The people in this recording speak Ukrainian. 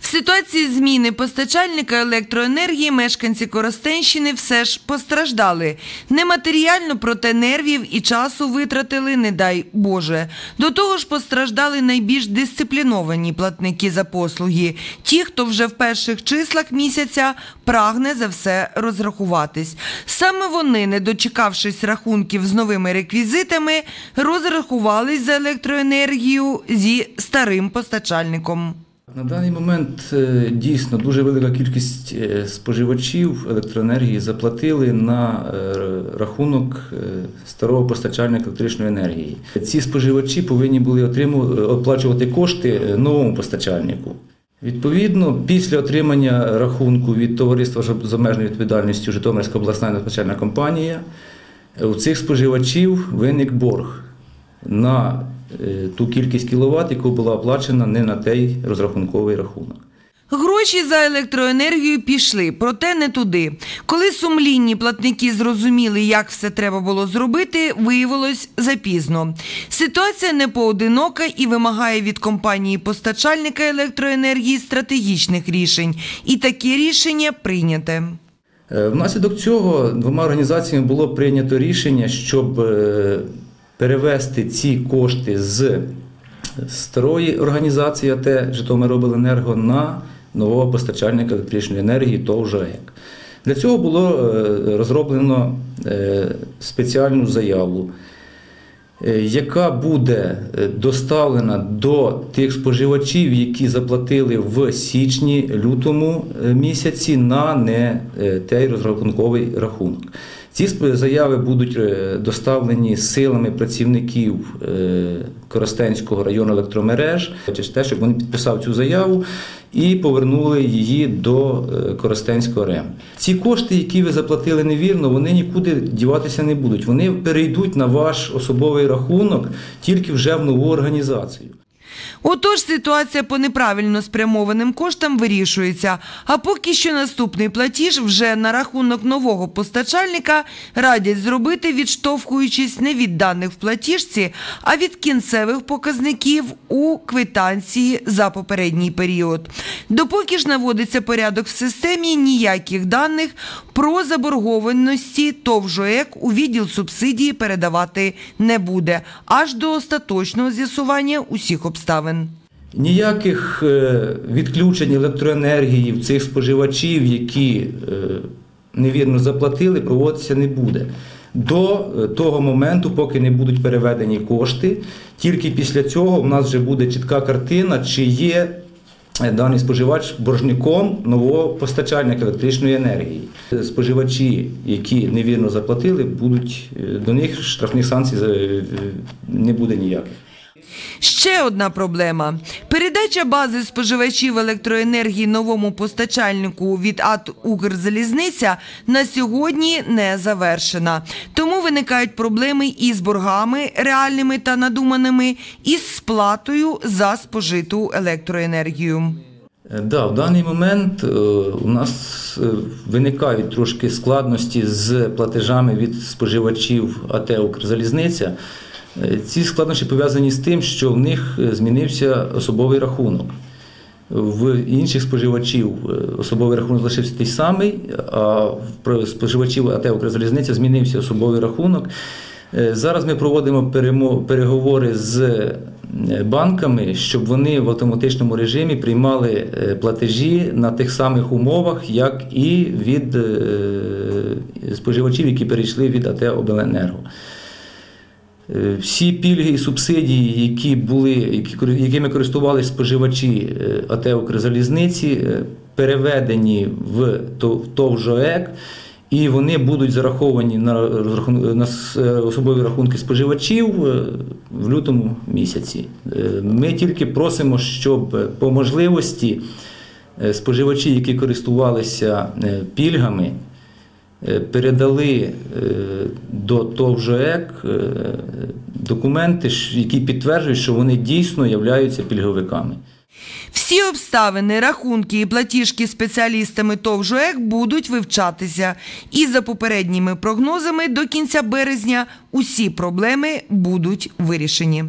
В ситуації зміни постачальника електроенергії мешканці Коростенщини все ж постраждали. Нематеріально, проте нервів і часу витратили, не дай Боже. До того ж постраждали найбільш дисципліновані платники за послуги. Ті, хто вже в перших числах місяця прагне за все розрахуватись. Саме вони, не дочекавшись рахунків з новими реквізитами, розрахувались за електроенергію зі старим постачальником. На даний момент е, дійсно дуже велика кількість е, споживачів електроенергії заплатили на е, рахунок старого постачальника електричної енергії. Ці споживачі повинні були оплачувати кошти новому постачальнику. Відповідно, після отримання рахунку від товариства з обмеженою відповідальністю Житомирська обласна надзвичайна компанія у цих споживачів виник борг на ту кількість кіловат, яку була оплачена не на той розрахунковий рахунок. Гроші за електроенергію пішли, проте не туди. Коли сумлінні платники зрозуміли, як все треба було зробити, виявилось запізно. Ситуація не поодинока і вимагає від компанії постачальника електроенергії стратегічних рішень. І таке рішення прийняте. Е, Внаслідок цього двома організаціями було прийнято рішення, щоб е, перевести ці кошти з старої організації АТ Житомиробленерго на нового постачальника електричної енергії ТОВ ЖАЕК. Для цього було е, розроблено е, спеціальну заяву, е, яка буде доставлена до тих споживачів, які заплатили в січні-лютому місяці на не той розрахунковий рахунок. Ці заяви будуть е, доставлені силами працівників е, Коростенського району електромереж, те, щоб вони підписали цю заяву і повернули її до е, Коростенського РЕМ. Ці кошти, які ви заплатили невірно, вони нікуди діватися не будуть. Вони перейдуть на ваш особовий рахунок тільки вже в нову організацію. Отож, ситуація по неправильно спрямованим коштам вирішується. А поки що наступний платіж вже на рахунок нового постачальника радять зробити, відштовхуючись не від даних в платіжці, а від кінцевих показників у квитанції за попередній період. Допоки ж наводиться порядок в системі, ніяких даних про заборгованості ТОВ ЖОЕК у відділ субсидії передавати не буде, аж до остаточного з'ясування усіх обставин. Ніяких е, відключень електроенергії в цих споживачів, які е, невірно заплатили, проводитися не буде. До е, того моменту, поки не будуть переведені кошти, тільки після цього в нас вже буде чітка картина, чи є даний споживач боржником нового постачальника електричної енергії. Споживачі, які невірно заплатили, будуть до них штрафних санкцій не буде ніяких. Ще одна проблема. Передача бази споживачів електроенергії новому постачальнику від АТ «Укрзалізниця» на сьогодні не завершена. Тому виникають проблеми із боргами реальними та надуманими, і з сплатою за спожиту електроенергію. Е, Да, в даний момент е, у нас е, виникають трошки складності з платежами від споживачів АТ «Укрзалізниця». Е, Ці складнощі пов'язані з тим, що в них е, змінився особовий рахунок. В інших споживачів е, особовий рахунок залишився той самий, а в споживачів АТ «Укрзалізниця» змінився особовий рахунок. Зараз ми проводимо переговори з банками, щоб вони в автоматичному режимі приймали платежі на тих самих умовах, як і від споживачів, які перейшли від АТ «Обленерго». Е, Всі пільги і субсидії, які були, які, якими користувалися споживачі е, АТ «Укрзалізниці», е, переведені в ТОВ «ЖОЕК», і вони будуть зараховані на, на особові рахунки споживачів в лютому місяці. Ми тільки просимо, щоб по можливості споживачі, які користувалися пільгами, передали е, до ТОВ е, документи, які підтверджують, що вони дійсно являються пільговиками. Всі обставини, рахунки і платіжки спеціалістами ТОВ «ЖОЕК» будуть вивчатися. І за попередніми прогнозами до кінця березня усі проблеми будуть вирішені.